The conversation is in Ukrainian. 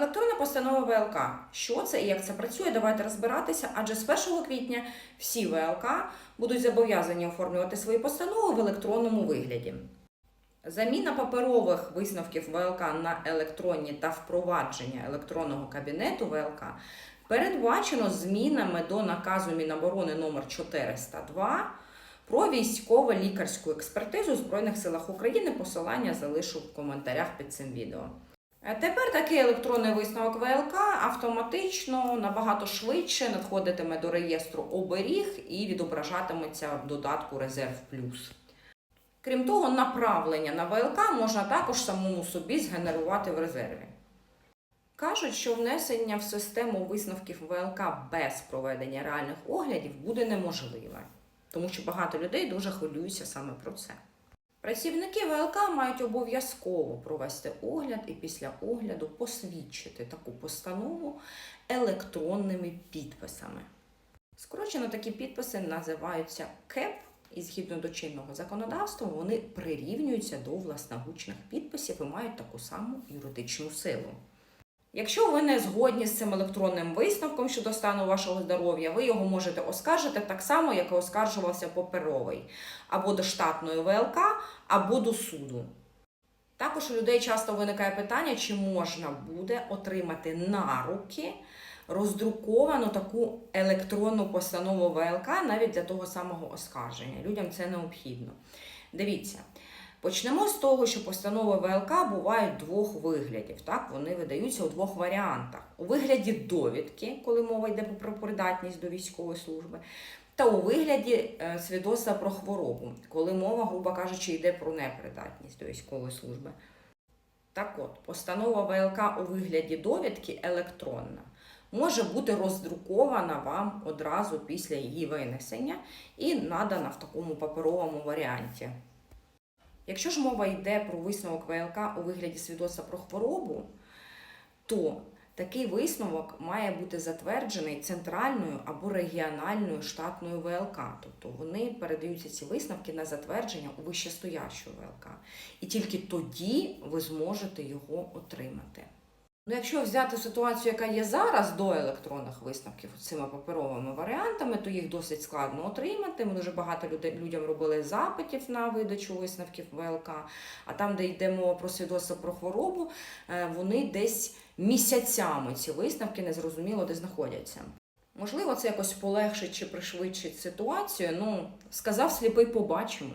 Електронна постанова ВЛК. Що це і як це працює? Давайте розбиратися. Адже з 1 квітня всі ВЛК будуть зобов'язані оформлювати свої постанови в електронному вигляді. Заміна паперових висновків ВЛК на електронні та впровадження електронного кабінету ВЛК передбачено змінами до наказу Міноборони номер 402 про військово-лікарську експертизу в Збройних силах України. Посилання залишу в коментарях під цим відео. Е, Тепер такий електронний висновок ВЛК автоматично набагато швидше надходитиме до реєстру оберіг і відображатиметься в додатку Резерв Плюс. Крім того, направлення на ВЛК можна також самому собі згенерувати в резерві. Кажуть, що внесення в систему висновків ВЛК без проведення реальних оглядів буде неможливе, тому що багато людей дуже хвилюються саме про це. Працівники ВЛК мають обов'язково провести огляд і після огляду посвідчити таку постанову електронними підписами. Скорочено такі підписи називаються КЕП, і згідно до чинного законодавства вони прирівнюються до власногучних підписів і мають таку саму юридичну силу. Якщо ви не згодні з цим електронним висновком щодо стану вашого здоров'я, ви його можете оскаржити так само, як і оскаржувався паперовий, або до штатної ВЛК, або до суду. Також у людей часто виникає питання, чи можна буде отримати на руки роздруковану таку електронну постанову ВЛК навіть для того самого оскарження. Людям це необхідно. Дивіться. Почнемо з того, що постанови ВЛК бувають двох виглядів. Так, вони видаються у двох варіантах: у вигляді довідки, коли мова йде про придатність до військової служби, та у вигляді е, свідоцтва про хворобу, коли мова, грубо кажучи, йде про непридатність до військової служби. Так от, постанова ВЛК у вигляді довідки електронна. Може бути роздрукована вам одразу після її винесення і надана в такому паперовому варіанті. Якщо ж мова йде про висновок ВЛК у вигляді свідоцтва про хворобу, то такий висновок має бути затверджений центральною або регіональною штатною ВЛК. Тобто вони передаються ці висновки на затвердження у вищестоящу ВЛК. І тільки тоді ви зможете його отримати. Ну, якщо взяти ситуацію, яка є зараз до електронних висновків цими паперовими варіантами, то їх досить складно отримати. Ми дуже багато людей, людям робили запитів на видачу висновків ВЛК, а там, де йде мова про свідоцтво про хворобу, е, вони десь місяцями ці висновки незрозуміло де знаходяться. Можливо, це якось полегшить чи пришвидшить ситуацію. Ну, сказав сліпий, побачимо.